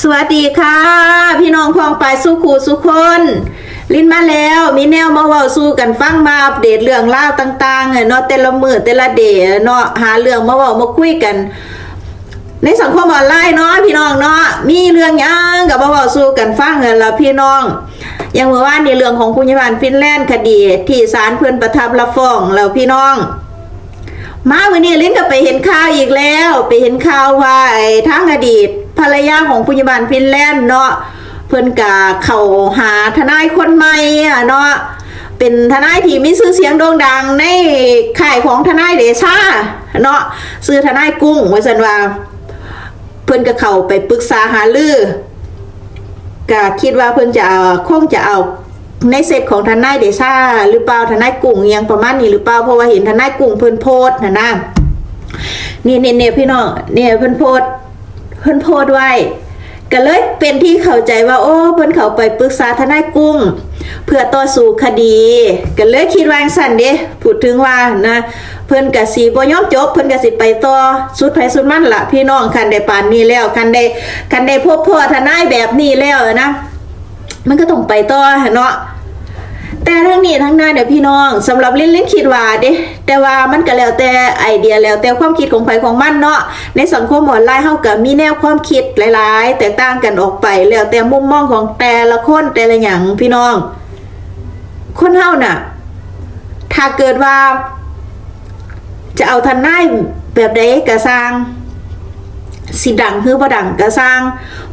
สวัสดีค่ะ พี่น้องพองไปสู้ครูสุคน ลิ้นมาแล้วมีแนวมาเว้าสู้กันฟังมาอัปเดตเรื่องเล่าวต่างๆเนาะแต่ละมือแต่ละเดเนาะหาเรื่องมาเว้ามาคุยกัน ในสังคมออนไลน์เนาะพี่น้องเนาะมีเรื่องยังกับมาเว้าสู้กันฟังกันละพี่น้องอย่างเมื่อวานในเรื่องของคุณยาบาลฟินแลนด์คดี ที่ศาลเพื่อนประทับรับฟ้องแล้วพี่น้อง มาวันนี้ลิ้นก็ไปเห็นข่าวอีกแล้ว ไปเห็นข่าวว่าไอ้ทางอดีต ภรรยาของผู้ใหญ่บ้านฟินแลนด์เนาะเพิ่นกะเข้าหาทนายคนใหม่อะเนาะเป็นทนายที่มีชื่อเสียงโด่งดังในข่ายของทนายเดชาเนาะชื่อทนายกุ้งว่าสันว่า เพิ่นก็เข้าไปปรึกษาหารือก็คิดว่าเพิ่นจะเอาคงจะเอา ในเซตของทนายเดชาหรือเปล่าทนายกุ้งยังประมาณนี้หรือเปล่าเพราะว่าเห็นทนายกุ้งเพิ่นโพสต์นะนะนี่เนี่ยเนี่ยพี่น้องเนี่ยเพิ่นโพสต์เพิ่นโพสต์ไว้ก็เลยเป็นที่เข้าใจว่าโอ้เพิ่นเขาไปปรึกษาทนายกุ้ง เพื่อต่อสู้คดีก็เลยคิดวางสั่นเด้พูดถึงว่านะเพิ่นก็สิบ่ยอมจบเพิ่นก็สิไปต่อสุดไผสุดมันละพี่น้องคันได้ปานนี้แล้วคันได้คันได้พบพ่อทนายแบบนี้แล้วนะมันก็ต้องไปต่อเนาะ แต่ทั้งนี้ทั้งนั้นเดี๋ยวพี่น้องสำหรับเล่นเล่นคิดว่าเด้แต่ว่ามันก็แล้วแต่ไอเดียแล้วแต่ความคิดของใครของมันเนาะในสังคมออนไลน์เฮาก็มีแนวความคิดหลาย ๆ แตกต่างกันออกไปแล้วแต่มุมมองของแต่ละคนแต่ละอย่างพี่น้อง คนเฮาน่ะ ถ้าเกิดว่า จะเอาทันายแบบใดก็สร้าง สิดังคือบ่ดังก็สร้าง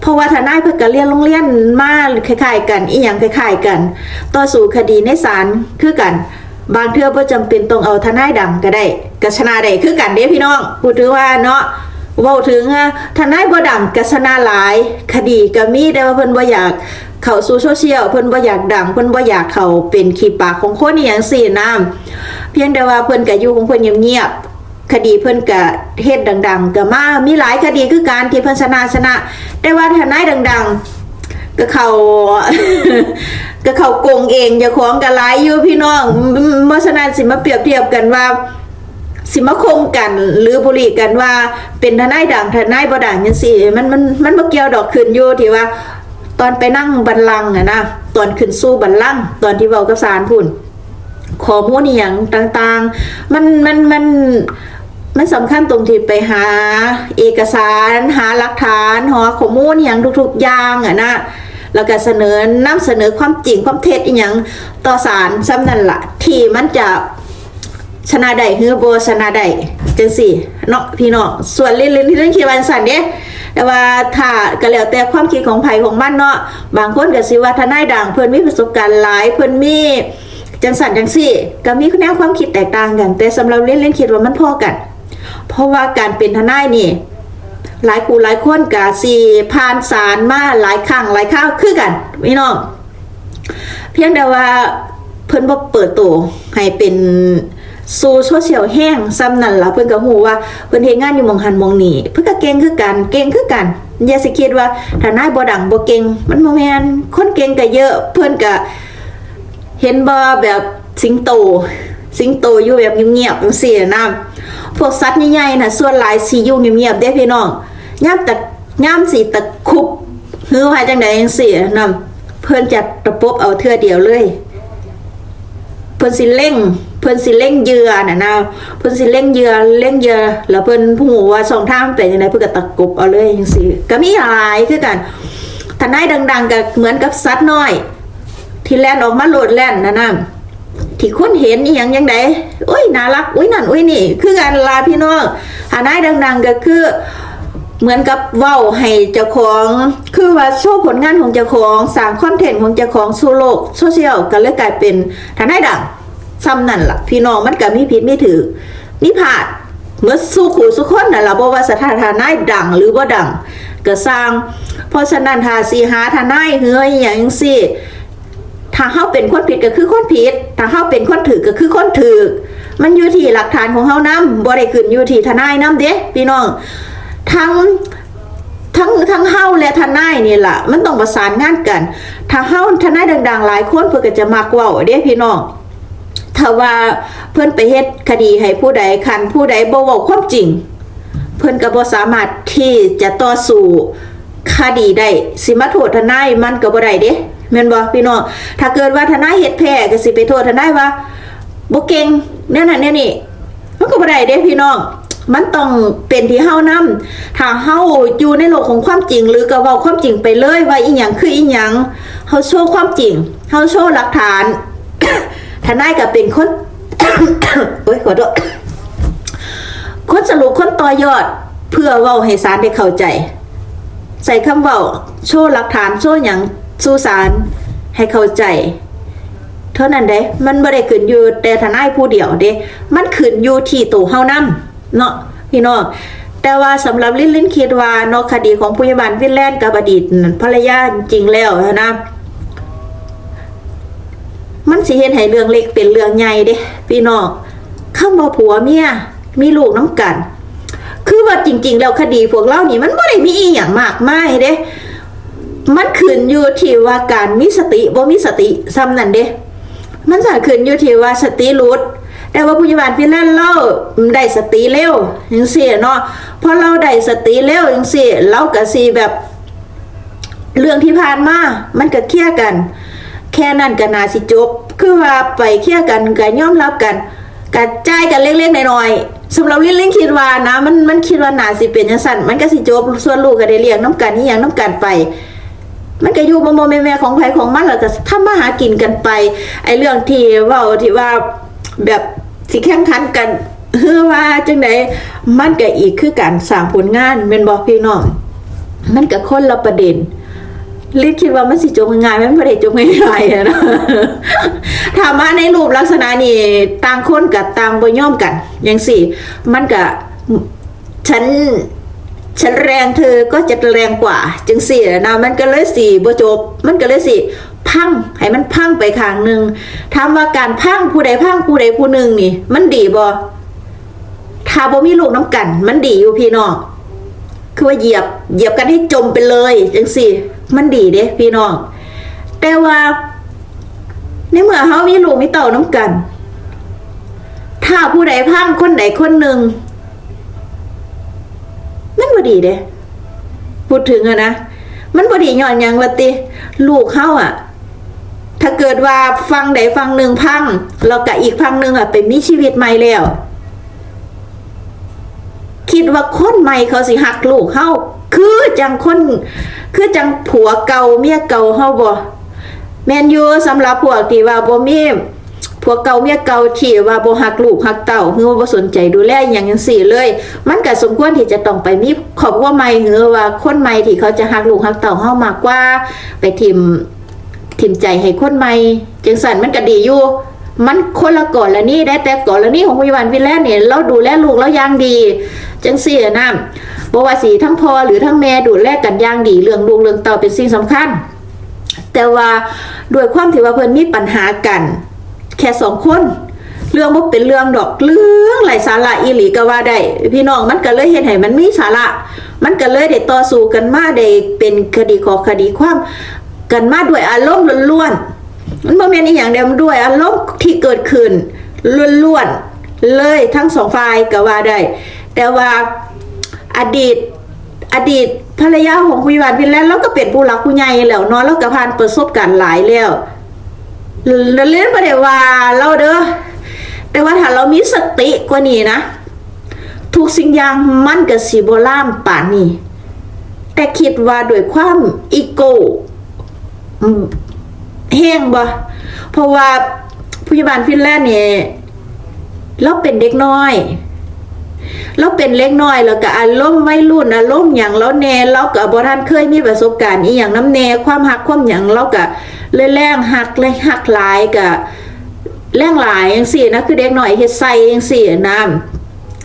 เพราะว่าทนายเพิ่นก็เรียนโรงเรียนมาคล้ายๆกันอีหยังคล้ายๆกัน ต่อสู้คดีในศาลคือกัน บางเทื่อบ่จำเป็นต้องเอาทนายดังก็ได้ก็ชนะได้คือกันเด้พี่น้องพูดถึงว่าเนาะเว้าถึงอะทนายบ่ดังก็ชนะหลาย คดีก็มีแต่ว่าเพิ่นบ่อยากเข้าสู่โซเชียลเพิ่นบ่อยากดังเพิ่นบ่อยากเข้าเป็นขี้ปากของคนอีหยังซี่นะเพียงแต่ว่าเพิ่นก็อยู่ของเพิ่นเงียบๆ คดีเพิ่นกะเฮ็ดดัง ๆก็มามีหลายคดีคือการที่เพิ่นชนะชนะ แต่ว่าทนายดัง ๆ ก็เขาก็เขาโกงเองเจ้าของก็หลายอยู่พี่น้องเพราะฉะนั้นสิมาเปรียบเทียบกันว่าสิมาคมกันหรือบุรีกันว่า เป็นทนายดังทนายบ่ดังจังซี่มันมันมันบ่เกี่ยวดอกขึ้นอยู่ที่ว่า ตอนไปนั่งบัลลังอะนะตอนขึ้นสู้บัลลังตอนที่เว้ากับศาลพุ่นข้อมูลอหย่างต่าง ๆ มันมันมันมัน สำคัญตรงที่ไปหาเอกสารหาหลักฐานหาข้อมูลอย่างทุกๆอย่างอะนะแล้วก็เสนอนำเสนอความจริงความเท็จอย่างต่อศาลซ้ำนั่นละที่มันจะชนะได้ฮือโบชนะได้จังสี่เนาะพี่น้องส่วนเล่นเล่นที่เล่นคิดวันสันเด้แต่ว่าถ้าก็แล้วแต่ความคิดของไผของมันเนาะบางคนก็สิว่าทนายดังเพิ่นมีประสบการณ์หลายเพิ่นมีจังสันจังสี่ ก็มีแนวความคิดแตกต่างกัน แต่สำหรับเล่นเล่นคิดว่ามันพอกัน เพราะว่าการเป็นทนายนี่ หลายครูหลายคนกะสีผ่านศาลมาหลายครั้งหลายข้าวคือกันพี่น้องเพียงแต่ว่าเพิ่นบ่เปิดตัวให้เป็นสู่โซเชียลแห้งซ้ำนั่นละเพิ่นก็ฮู้ว่าเพิ่นเฮ็ดงานอยู่มองหันมองนี้เพิ่นก็เก่งคือกันเก่งคือกันอย่าสิคิดว่าถ้านายบ่ดังบ่เก่งมันบ่แม่นคนเก่งก็เยอะ เพิ่นก็เห็นบ่แบบสิงโต สิงโตอยู่แบบเงียบๆจังซี่นะ พวกสัตว์ใหญ่ๆนะส่วนหลายสิอยู่เงียบๆเด้พี่น้องยามตะยามสิตะคุบหือว่าจังไดจังซี่นะเพิ่นจะตะปบเอาเทื่อเดียวเลยเพิ่นสิเร่งเพิ่นสิเร่งเยื่อน่ะนะเพิ่นสิเร่งเยื่อเร่งเยื่อแล้วเพิ่นผู้หูว่าช่องทางมันเป็นจังไดเพิ่นก็ตะกบเอาเลยจังซี่ก็มีหลายคือกันทนายดัง ๆก็เหมือนกับสัตว์น้อย ที่แล่นออกมาโหลดแล่นนะนะ ที่คนเห็นอีหยังยังไดโอ้ยน่ารักอุ้ยนั่นอุ้ยนี่ คือการลาพี่น้องหานายดัง ๆ ก็คือเหมือนกับเว้าให้เจ้าของ คือว่าโชว์ผลงานของเจ้าของสร้างคอนเทนต์ของเจ้าของสู่โลกโซเชียลก็เลยกลายเป็นทนายดังซ้ำนั่นล่ะ พี่น้องมันก็มีผิดมีถือมีพลาดเมื่อสู้ขู่สุคนน่ะล่ะบ่ว่าสถานทนายดังหรือบ่ดังก็สร้าง เพราะฉะนั้นถ้าสิหาทนายเฮ้ยอย่างจังซี่ถ้าเฮาเป็นคนผิดก็คือคนผิด ถ้าเฮาเป็นคนถือก็คือคนถือมันอยู่ที่หลักฐานของเฮานำบ่ได้ขึ้นอยู่ที่ทนายนำเด้พี่น้อง ทั้งทั้งทั้งเฮาและทนายนี่แหละมันต้องประสานงานกัน ถ้าเฮาทนายดัง ๆ หลายคนเพิ่นก็จะมักว้าเด้พี่น้องถ้าว่าเพิ่อนไปเฮ็ดคดีให้ผู้ใดคันผู้ใดบ่เว้าความจริง เพิ่อนก็บ่สามารถที่จะต่อสู้คดีได้สิมาโทษทนายมันก็บ่ได้เด้ แม่นบ่พี่น้องถ้าเกิดว่าทนายเฮ็ดแพ้ก็สิไปโทษทนายว่าบ่เก่งแนวนั้นแนวนี้มันก็บ่ได้เด้พี่น้องมันต้องเป็นที่เฮานำถ้าเฮาอยู่ในโลกของความจริง หรือก็เว้าความจริงไปเลยว่าอีหยังคืออีหยังเฮาโชว์ความจริงเฮาโชว์หลักฐานทนายก็เป็นคนโอ้ยขอโทษคนสรุปคนต่อยอด เพื่อเว้าให้ศาลได้เข้าใจ ใส่คำเว้าโชว์หลักฐานโชว์หยัง สู่ศาลให้เข้าใจ เท่านั้นเด้ มันบ่ได้ขึ้นอยู่แต่ทนายผู้เดียวเด้ มันขึ้นอยู่ที่ตัวเฮานำเนาะพี่น้องแต่ว่าสำหรับลิ้นลิ้นคิดว่าเนอกคดีของผู้ใหญ่บ้านฟินแลนด์กับอดีตภรรยาจริงแล้วนะมันสิเห็นให้เรื่องเล็กเป็นเรื่องใหญ่เด้พี่น้องคำว่าผัวเมียมีลูกน้ำกัน คือว่าจริง ๆ แล้วคดีพวกเรานี่มันบ่ได้มีอีหยังมากมายเด้ มันขึ้นอยู่ที่ว่าการมีสติบ่มีสติซ้ำนั่นเด้ มันสาขึ้นอยู่ที่ว่าสติหลุดแต่ว่าผู้ใหญ่บ้านพี่นั่นเราได้สติเร็วจังซี่เนาะพอเราได้สติเร็วจังซี่เราก็สิแบบ เรื่องที่ผ่านมามันก็เคลียร์กัน แค่นั้นก็น่าสิจบ คือว่าไปเคลียร์กันก็ยอมรับกันกระจายกันเล็กๆน้อยๆสำหรับลิลลิงคิดว่านะ มันมันคิดว่าน่าสิเป็นจังซั่นมันก็สิจบส่วนลูกก็ได้เลี้ยงน้ำกันนี่อย่างน้ำกันไป มันก็อยู่โมโมแม่แม่ของไผของมันแล้วก็ทำมาหากินกันไป ไอ้เรื่องที่ว่าที่ว่าแบบสิแข่งขันกันเฮือว่าจังไดมันก็อีกคือการสร้างผลงานแม่นบ่พี่น้องมันก็คนละประเด็นลิศคิดว่ามันสิจบง่ายมันไม่ได้จบง่ายๆอะนะถามมาในรูปลักษณะนี่ต่างคนกับต่างบ่ย่อมกันอย่างสี่ มันก็ฉัน ฉันแรงเธอก็จะแรงกว่า จึงสี่นะมันก็เลยสี่บ่จบ มันก็เลยสี่พังให้มันพังไปข้างหนึ่งถามว่าการพังผู้ใดพังผู้ใดผู้หนึ่งนี่ มันดีบ่ถ้าบ่มีลูกน้ำกัน มันดีอยู่พี่น้องคือว่าเหยียบเหยียบกันให้จมไปเลยจังสิมันดีเด้พี่น้องแต่ว่าในเมื่อเฮามีลูกมีเต่าน้ำกัน ถ้าผู้ใดพังคนใดคนหนึ่ง มันบ่ดีเด้พูดถึงอะนะมันบ่ดีย้อนยังว่าติ ลูกเฮาอะถ้าเกิดว่าฟังใดฟังหนึ่งพังแล้วก็อีกฟังหนึ่งอะไปมีชีวิตใหม่แล้ว คิดว่าคนใหม่เขาสิหักลูกเฮาคือจังคน คือจังผัวเก่าเมียเก่าเฮาบ่แมนยูสำหรับพวกที่ว่าบ่มี ผัวเก่าเมียเก่าที่ว่าบ่หักลูกหักเต้าหรือว่าบ่สนใจดูแลอย่างจังซี่เลย มันก็สมควรที่จะต้องไปมีครอบครัวใหม่หรือว่าคนใหม่ที่เขาจะหักลูกหักเต้าเฮามากกว่า ไปทิมทิมใจให้คนใหม่จังสันมันก็ดีอยู่มันคนละก่อนละนี่ได้แต่ก่อนละนี่ของพยาบาลวิแลนเนี่ยเราดูแลลูกแล้วอย่างดี จังสี่นะบว่าสีทั้งพอหรือทั้งแม่ดูแลกันอย่างดีเรื่องลูกเรื่องเต่าเป็นสิ่งสำคัญ แต่ว่าด้วยความที่ว่าเพิ่อนมีปัญหากัน แค่สองคน เรื่องบ่เป็นเรื่องดอกเรื่องไหลสาระอีหลีก็ว่าได้พี่น้องมันก็เลยเห็นให้มันมีสาระ มันก็เลยได้ต่อสู้กันมาได้เป็นคดีขอคดีความกันมาด้วยอารมณ์ล้วนๆมันบ่แม่นอีหยังเดียวมันด้วยอารมณ์ที่เกิดขึ้นล้วนๆเลยทั้งสองฝ่ายก็ว่าได้ แต่ว่าอดีตอดีตภรรยาของคุยบานพินแลนด์แล้วก็เป็นผู้หลักผู้ใหญ่แล้วเนาะแล้วก็ผ่านประสบการณ์หลายแล้ว เราเล่นประเดี๋ยวว่าเราเด้อแต่ว่าถ้าเรามีสติกว่านี้นะ ทุกสิ่งอย่างมันกับสีโบล่ามป่านนี้ แต่คิดว่าด้วยความอีโก้แห้งบ่เพราะว่าผู้ใหญ่บ้าลฟินแลนด์เนี่ยเราเป็นเด็กน้อย เราเป็นเล็กน้อยแล้วก็อารมณ์วัยรุ่นอารมณ์อย่างเราแน่เราก็บ่ทันเคยมีประสบการณ์อีหยังน้ำแน่ความหักความหยังเราก็เลยแรงหักเลยหักหลายก็แรงหลายจังซี่นะคือเด็กน้อยเฮ็ดใส่จังซี่นะ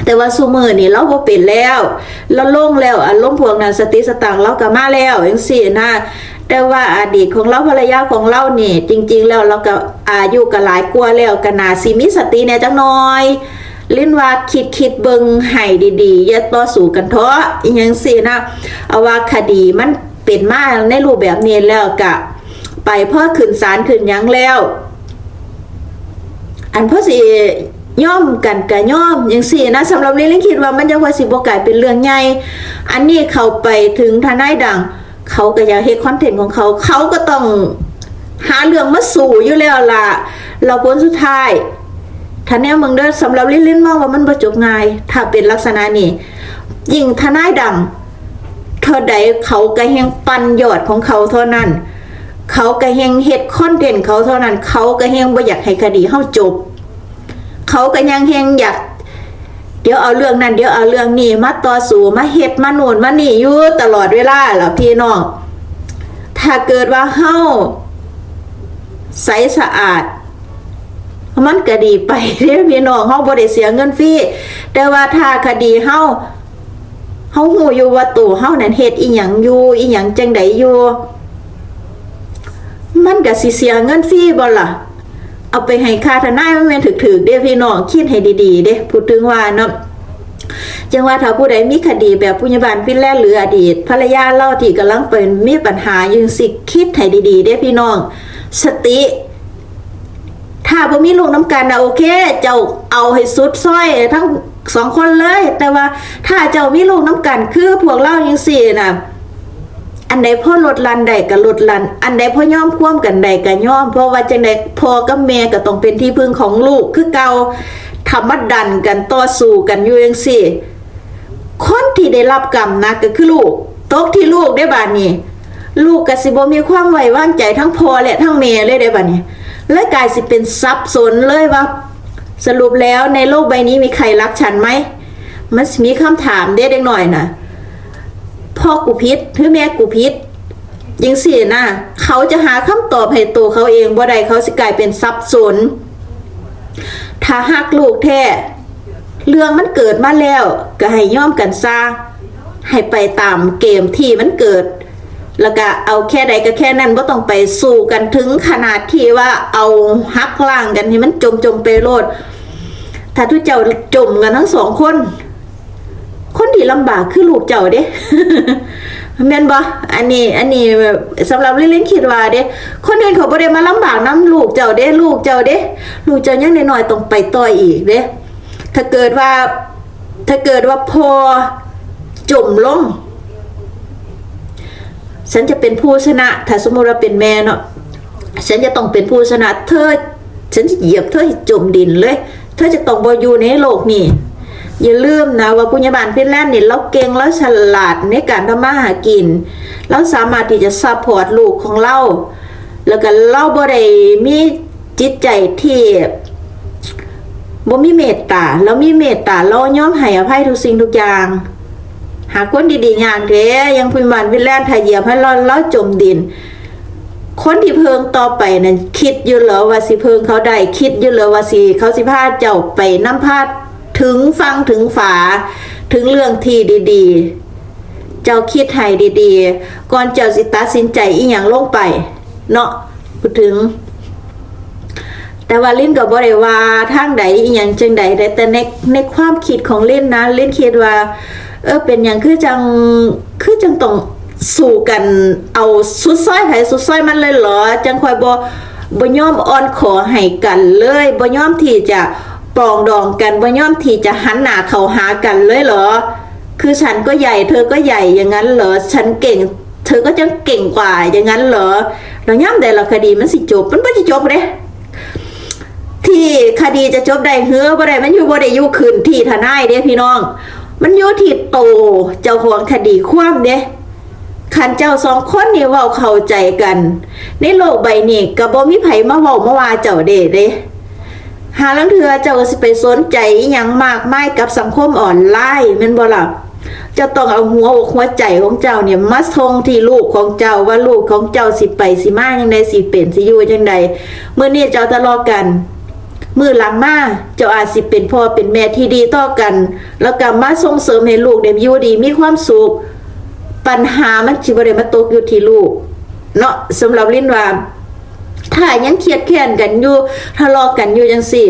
แต่ว่าซุมื้อนี่เราบ่เป็นแล้วเราลงแล้วอารมณ์พวกนั้นสติสตังเราก็มาแล้วจังซี่นะแต่ว่าอดีตของเราภรรยาของเรานี่ จริง ๆ แล้วเราก็อายุก็หลายกว่าแล้วก็นาสิมีสติแน่จังน้อย ลิ้นว่าคิดคิดเบิงให้ดีๆอย่าต่อสู้กันเถอะอหยังสินะเอาว่าคดีมันเป็นมาในรูปแบบนี้แล้วกะ ไปเพ่อขึ้นศาลขึ้นยังแล้ว อันเพ่อสิย่อมกันกะย่อมอย่างสี่นะสำหรับลิ้นลิ้นคิดว่ามันจะว่าสิบกายเป็นเรื่องใหญ่อันนี้เขาไปถึงทนายดัง เขาก็อยากเฮ็ดคอนเทนต์ของเขา เขาก็ต้องหาเรื่องมาสู่อยู่แล้วล่ะเราผลสุดท้าย ท่านแนวเมืองเด้อสำหรับลิ้นลิ้นมองว่ามันบ่จบง่าย ถ้าเป็นลักษณะนี้ยิ่งทนายดังเท่าใดเขาก็แฮงปันยอดของเขาเท่านั้น เขาก็แฮงเฮ็ดคอนเทนต์เขาเท่านั้น เขาก็แฮงบ่อยากให้คดีเฮาจบ เขาก็ยังแฮงอยาก เดี๋ยวเอาเรื่องนั้น เดี๋ยวเอาเรื่องนี้มาต่อสู้มาเฮ็ดมาโน่นมานี่อยู่ตลอดเวลาล่ะพี่น้องถ้าเกิดว่าเฮาใสสะอาด มันก็ดีไปเด้พี่น้องเฮาบ่ได้เสียเงินฟรีแต่ว่าถ้าคดีเฮาเฮาฮู้อยู่ว่าตัวเฮานั้นเฮ็ดอีหยังอยู่อีหยังจังไดอยู่มันก็สิเสียเงินฟรีบ่ล่ะเอาไปให้ค่าทนายมันแม่นถึกๆเด้พี่น้องคิดให้ดีๆเด้พูดถึงว่าเนาะจังว่าถ้าผู้ใดมีคดีแบบผู้ใหญ่บ้านฟินแลหรืออดีตภรรยาเล่าที่กำลังเป็นมีปัญหาอยู่สิคิดให้ดีๆเด้พี่น้อง สติ ถ้าบ่มีลูกน้ำกันนะโอเค เจ้าเอาให้สุดซ้อยทั้งสองคนเลย แต่ว่าถ้าเจ้ามีลูกน้ำกันคือพวกเราจังซี่นะอันใดพ่อลดลันใดก็ลดลัน อันใดพ่อย่อมคว่ำกันใดก็ย่อม เพราะว่าจังใดพ่อกับแม่ก็ต้องเป็นที่พึ่งของลูกคือเกาธรรมดันกันต่อสู้กันอยู่จังซี่ คนที่ได้รับกรรมนะก็คือลูกตกที่ลูกได้บาดนี้ ลูกก็สิบมีความไว้วางใจทั้งพ่อและทั้งแม่เลยได้บาดนี้ และกลายสิเป็นซับสนเลยว่า สรุปแล้วในโลกใบนี้มีใครรักฉันไหมมันมีคำถามเด็กๆหน่อยนะพ่อกูพิษหรือแม่กูพิษยังสินะเขาจะหาคำตอบให้ตัวเขาเองบ่ได้เขาสิกลายเป็นซับสนถ้าหักลูกแท้เรื่องมันเกิดมาแล้ว ก็ให้ย่อมกันซาให้ไปตามเกมที่มันเกิด แล้วก็เอาแค่ใดก็แค่นั้นบ่ต้องไปสู้กันถึงขนาดที่ว่าเอาหักล่างกันให้มันจมจมไปโลด ถ้าทุกเจ้าจมกันทั้งสองคน คนที่ลำบากคือลูกเจ้าเด้แม่นบ่อันนี้ อันนี้สำหรับเล่นๆคิดว่าเด้คนอื่นเขาบ่ได้มาลำบากน้ำลูกเจ้าเด้ลูกเจ้าเด้ลูกเจ้ายังน้อยๆต้องไปต่อยอีกเด้ถ้าเกิดว่า ถ้าเกิดว่าพอจมลง ฉันจะเป็นผู้ชนะ ถ้าสมมติว่าเป็นแม่เนาะฉันจะต้องเป็นผู้ชนะ เธอ ฉันจะเหยียบเธอจมดินเลย เธอจะต้องบอยู่ในโลกนี้อย่าลืมนะว่าปุญญาบาลฟินแลนด์เนี่ยเราเก่งแล้วฉลาดในการทำมาหากิน เราสามารถที่จะซัพพอร์ตลูกของเรา แล้วก็เราบ่ได้มีจิตใจที่บ่มีเมตตา เรามีเมตตาเรายอมให้อภัยทุกสิ่งทุกอย่าง หาคนดีๆอย่างเด้ยังพิมานวิแลนด์ไทยเยียบให้เราเราจมดิน คนที่เพิงต่อไปนั้นคิดอยู่เหรอว่าสิเพิงเขาได้คิดอยู่เหรอว่าสิเขาสิพาเจ้าไปน้ำพาดถึงฟังถึงฝาถึงเรื่องที่ดีๆ เจ้าคิดให้ดีๆ ก่อนเจ้าสิตัดสินใจอีหยังลงไป เนาะพูดถึง แต่ว่าลิ้นก็บ่ได้ว่าทางใดอีหยังจังใดแต่แต่ในในความคิดของลิ้นนะลิ้นคิดว่า เออเป็นอย่างคือจังคือจังต้องสู่กันเอาสุดซ้อยไผสุดซ้อยมันเลยเหรอ จังคอยบ่บ่ยอมอ่อนขอให้กันเลยบ่ยอมที่จะปองดองกันบ่ยอมที่จะหันหน้าเข้าหากันเลยเหรอ คือฉันก็ใหญ่เธอก็ใหญ่อย่างนั้นเหรอ ฉันเก่ง เธอก็จะเก่งกว่าอย่างนั้นเหรอแล้วย่ำแต่ละคดีมันสิจบมันบ่สิจบเด้ที่คดีจะจบได้เฮือบ่ได้มันอยู่บ่ได้อยู่คืนที่ทนายเด้พี่น้อง มันอยู่ที่โตเจ้าของคดีความเด้คันเจ้าสองคนนี่เว้าเข้าใจกัน ในโลกใบนี้ก็บ่มีไผมาเว้ามาว่าเจ้าเด้เด้หาลังเทือเจ้าสิไปสนใจอหยังมากมายกับสังคมออนไลน์ม่นบ่ล่ะจะต้องเอาหัวอกหัวใจของเจ้าเนี่ยมาทงที่ลูกของเจ้าว่าลูกของเจ้าสิไปสิมาจังใดสิเป็นสิอยู่จังใดเมื่อนี้เจ้าทะเลาะกัน มื่อหลังมาเจ้าอาจสิเป็นพ่อเป็นแม่ที่ดีต่อกัน แล้วก็มาส่งเสริมให้ลูกได้อยู่ดีมีความสุขปัญหามันสิบ่ได้มาตกอยู่ที่ลูก เนาะสำหรับลิ้นว่าถ้ายังเครียดแค้นกันอยู่ทะเลาะกันอยู่จังสี่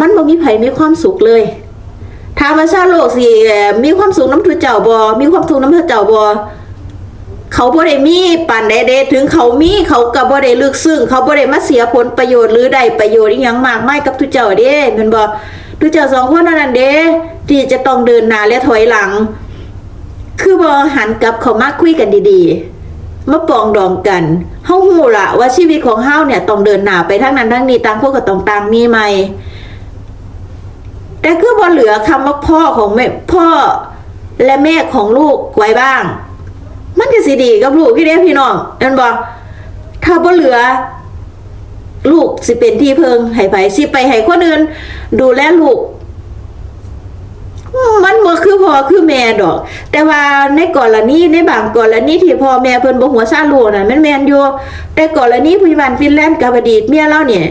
มันบ่มีไผมีความสุขเลยถามว่าชาโลกสี่มีความสุขน้ำทุเจ้าบ่มีความทุกข์น้ำทุเจ้าบ่ เขาบ่ได้มีปานใดเดถึงเขามีเขาก็บ่ได้ลึกซึ้งเขาบ่ได้มาเสียผลประโยชน์หรือได้ประโยชน์อีหยังมากมายกับทุเจ้าเด้แม่นบ่ทุเจ้าสองคนนั้นนะเด้ที่จะต้องเดินหน้าและถอยหลัง คือบ่หันกลับเขามาคุยกันดีๆมาปองดองกันเฮาฮู้ละว่าชีวิตของเฮาเนี่ยต้องเดินหน้าไปทางนั้นทางนี้ต่างคนก็ต้องต่างมีใหม่แต่คือบ่เหลือคำว่าพ่อของแม่พ่อและแม่ของลูกไว้บ้าง มันก็สิดีกับลูกพี่เด้พี่น้องนั่นบ่ถ้าบ่เหลือ ลูกสิเป็นที่เพิงให้ไผสิไปให้คนอื่น ดูแลลูก มันบ่คือพ่อคือแม่ดอก แต่ว่าในกรณีในบางกรณีที่พ่อแม่เพิ่นบ่หัวซาลูกน่ะแม่นแม่นอยู่แต่กรณีผู้บ้านฟินแลนด์กับอดีตเมียเราเนี่ย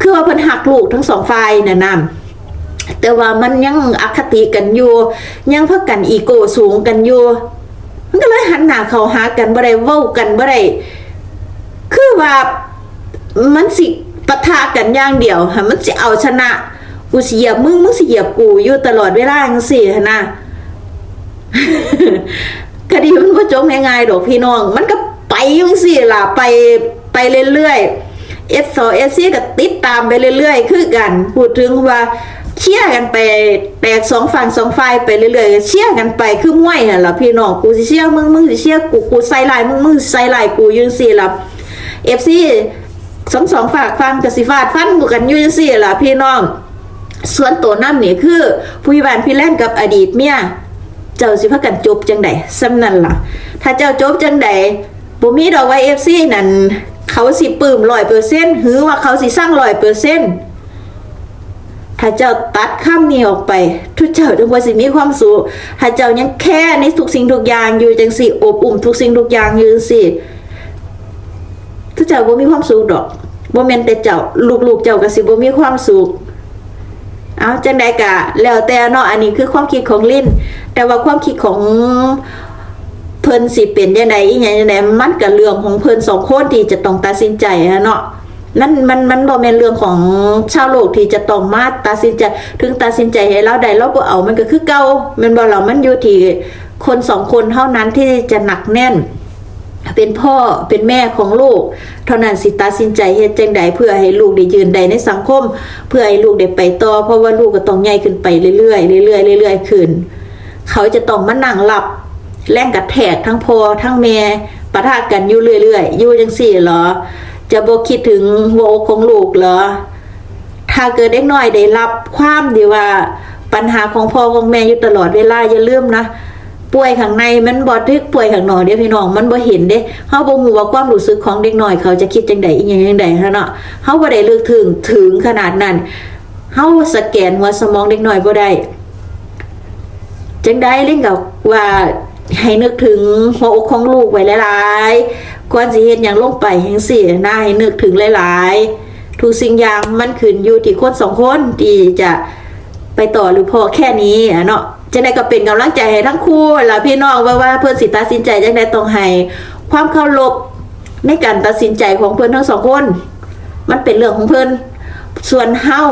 คือว่าเพิ่นหักลูกทั้งสองฝ่ายน่ะนำแต่ว่ามันยังอคติกันอยู่ ยังพักกันอีโก้สูงกันอยู่ มันก็เลยหันหน้าเข้าหากันบ่ได้เว้ากันบ่ได้คือว่ามันสิปะทะกันอย่างเดียวค่ะมันสิเอาชนะ กูสิเหยียบมึงมึงสิเหยียบกูอยู่ตลอดเวลาจังซี่นะคดีมันก็จบง่ายๆดอกพี่น้อง มันก็ไปจังซี่ล่ะไปไปเรื่อยๆ S2 S4 ก็ติดตามไปเรื่อยๆ คือกัน พูดถึงว่า เชี่ยกันไปแตกสองฝั่งสองฝ่ายไปเรื่อยๆเชี่ยกันไปคือมวยน่ะล่ะพี่น้องกูสิเชี่ยมึงมึงสิเชี่ยกูกูใส่ลายมึงมึงใส่ลายกูยืนสิล่ะ FC สองสองฝากฟังกสิฟาดฟันกูกันยืนสิล่ะพี่น้องส่วนตัวน้ำนี่คือผู้ยิบานพี่แล่นกับอดีตเมียเจ้าสิพักกันจบจังใดสำนั่นล่ะ ถ้าเจ้าจบจังใดบ่มีดอกไว้เอฟซีนั่นเขาสิปื้มร้อยเปอร์เซ็นต์หือว่าเขาสิสร้างร้อยเปอร์เซ็นต์ ถ้าเจ้าตัดข้ามนี้ออกไป ทุกเจ้าถึงว่าสิมีความสุขถ้าเจ้ายังแค่ในทุกสิ่งทุกอย่างอยู่จังสิอบอุ่มทุกสิ่งทุกอย่างอยู่สิทุกเจ้าบ่มีความสุขดอกบ่แม่นแต่เจ้าลูกๆเจ้าก็สิบ่มีความสุขเอาจังใดกะแล้วแต่เนาะอันนี้คือความคิดของลิ้น แต่ว่าความคิดของเพิ่นสิเป็นยังไงอีหยังยังไงมันก็เรื่องของเพิ่นสองคนที่จะต้องตัดสินใจอะเนาะ นั่นมันมันบ่แม่นเรื่องของชาวโลกที่จะต้องมาตัดสินใจถึงตัดสินใจให้เราได้เราบ่เอามันก็คือเก่ามันบ่เรามันอยู่ที่คนสองคนเท่านั้นที่จะหนักแน่น เป็นพ่อเป็นแม่ของลูก เท่านั้นสิตัดสินใจเฮ็ดจังใดเพื่อให้ลูกได้ยืนได้ในสังคม เพื่อให้ลูกได้ไปต่อเพราะว่าลูกก็ต้องใหญ่ขึ้นไปเรื่อยๆเรื่อยๆเรื่อยๆขึ้น เขาจะต้องมานั่งหลับแล่งกับแทกทั้งพ่อทั้งแม่ปะทะกันอยู่เรื่อยๆอยู่จังสี่เหรอ จะบ่คิดถึงหัวอกของลูกเหรอ ถ้าเกิดเด็กน้อยได้รับความดีว่าปัญหาของพ่อของแม่อยู่ตลอดเวลาอย่าลืมนะป่วยข้างในมันบ่ทึกป่วยข้างนอกเด้พี่น้องมันบ่เห็นเด้เฮาบ่ฮู้ว่าความรู้สึกของเด็กน้อยเขาจะคิดจังใดอีหยังจังใดเนาะเฮาบ่ได้ลึกถึงถึงขนาดนั้นเฮาสแกนหัวสมองเด็กน้อยบ่ได้จังไดลิงกับว่าให้นึกถึงหัวอกของลูกไว้หลายๆ ก่อนสิเฮ็ดหยังลงไปจังซี่นะให้นึกถึงหลายๆทุกสิ่งอย่างมันขึ้นอยู่ที่คนสองคนที่จะไปต่อหรือพอแค่นี้อะเนาะจะได้ก็เป็นกำลังใจให้ทั้งคู่ล่ะพี่น้องว่าว่าเพื่อนสิตัดสินใจจังไดต้องให้ความเคารพในการตัดสินใจของเพื่อนทั้งสองคน มันเป็นเรื่องของเพื่อนส่วนเฮา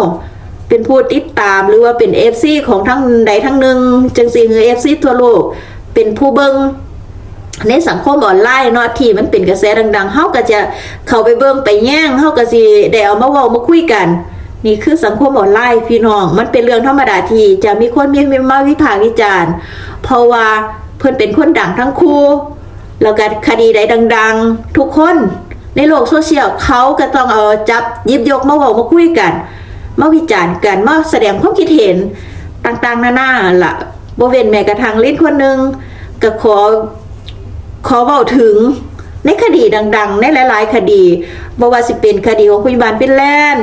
เป็นผู้ติดตามหรือว่าเป็น FC ของทั้งใดทั้งหนึ่งจังสิคือ FC ทั่วโลกเป็นผู้เบิง ในสังคมออนไลน์เนาะที่มันเป็นกระแสดังๆเฮาก็จะเข้าไปเบิ่งไปแย่งเฮาก็สิได้เอามาเว้ามาคุยกัน นี่คือสังคมออนไลน์พี่น้อง มันเป็นเรื่องธรรมดาที่จะมีคนมีมาวิพากษ์วิจารณ์ เพราะว่าเพิ่นเป็นคนดังทั้งคู่ แล้วก็คดีใดดัง ๆ ทุกคนในโลกโซเชียลเขาก็ต้องเอาจับยิบยกมาเว้ามาคุยกัน มาวิจารณ์กันมาแสดงความคิดเห็นต่างๆนานาล่ะบ่เว้นแม้กระทั่งลิ้นคนหนึงก็ขอ ขอเว้าถึงในคดีดัง ๆ ในหลาย ๆ คดีบว่าสิเป็นคดีของคุณบาลฟินแลน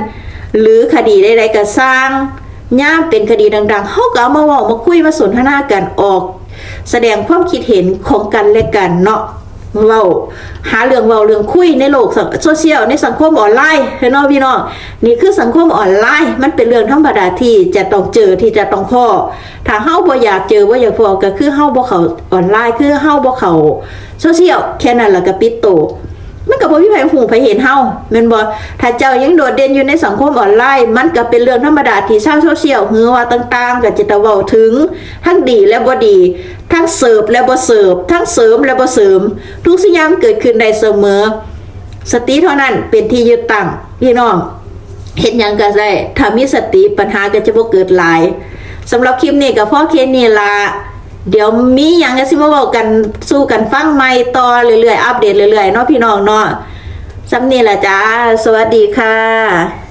หรือคดีใดๆก็สร้างย่ามเป็นคดีดังๆเฮาก็เอามาว่ามาคุยมาสนทนากันออก แสดงความคิดเห็นของกันและกันเนาะ เว้าหาเรื่องเว้าเรื่องคุยในโลกโซเชียลในสังคมออนไลน์เนาะพี่น้องนี่คือสังคมออนไลน์ มันเป็นเรื่องธรรมดาที่จะต้องเจอที่จะต้องพ่อถ้าเฮาบ่อยากเจอบ่อยากพ้อก็คือเฮาบ่เข้าออนไลน์ คือเฮาบ่เข้าโซเชียลแค่นั้นล่ะก็ปิดโต มันก็บ่มีไผหูไผเห็นเฮาแม่นบ่ถ้าเจ้ายังโดดเด่นอยู่ในสังคมออนไลน์ มันก็เป็นเรื่องธรรมดาที่ชาวโซเชียลหือว่าต่างๆก็จะตะเว้าถึง ทั้งดีและบ่ดี ทั้งเสิร์ฟและบ่เสิร์ฟทั้งเสริมและบ่เสริม ทุกสิ่งอย่างเกิดขึ้นได้เสมอ สติเท่านั้นเป็นที่ยึดตั้งพี่น้องเฮ็ดหยังก็ได้ถ้ามีสติปัญหาก็จะบ่เกิดหลายสำหรับคลิปนี้ก็พอแค่นี้ล่ะ เดี๋ยวมีอย่างก็สิมาบอกกันสู้กันฟังใหม่ต่อเรื่อยๆอัปเดตเรื่อยๆเนาะพี่น้องเนาะสำนี้ล่ะจ้า สวัสดีค่ะ